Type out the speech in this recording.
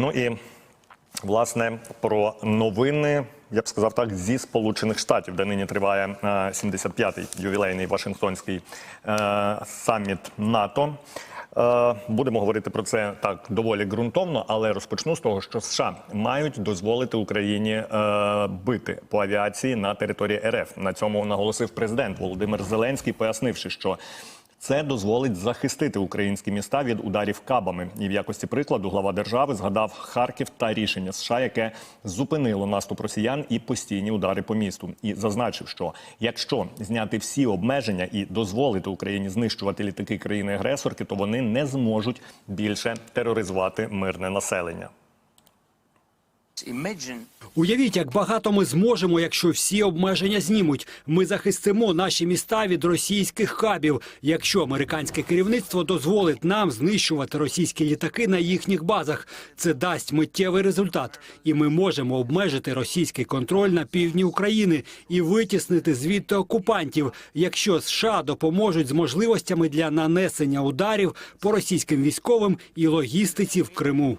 Ну і власне про новини. Я б сказав так, зі Сполучених Штатів, де нині триває е, 75-й ювілейний Вашингтонський е, саміт НАТО. Е, Будемо говорити про це так доволі ґрунтовно, але розпочну з того, що США мають дозволити Україні е, бити по авіації на території РФ. На цьому наголосив президент Володимир Зеленський, пояснивши, що це дозволить захистити українські міста від ударів кабами. І в якості прикладу глава держави згадав Харків та рішення США, яке зупинило наступ росіян і постійні удари по місту. І зазначив, що якщо зняти всі обмеження і дозволити Україні знищувати літаки країни-агресорки, то вони не зможуть більше тероризувати мирне населення. Уявіть, як багато ми зможемо, якщо всі обмеження знімуть. Ми захистимо наші міста від російських хабів. Якщо американське керівництво дозволить нам знищувати російські літаки на їхніх базах, це дасть миттєвий результат, і ми можемо обмежити російський контроль на півдні України і витіснити звідти окупантів, якщо США допоможуть з можливостями для нанесення ударів по російським військовим і логістиці в Криму.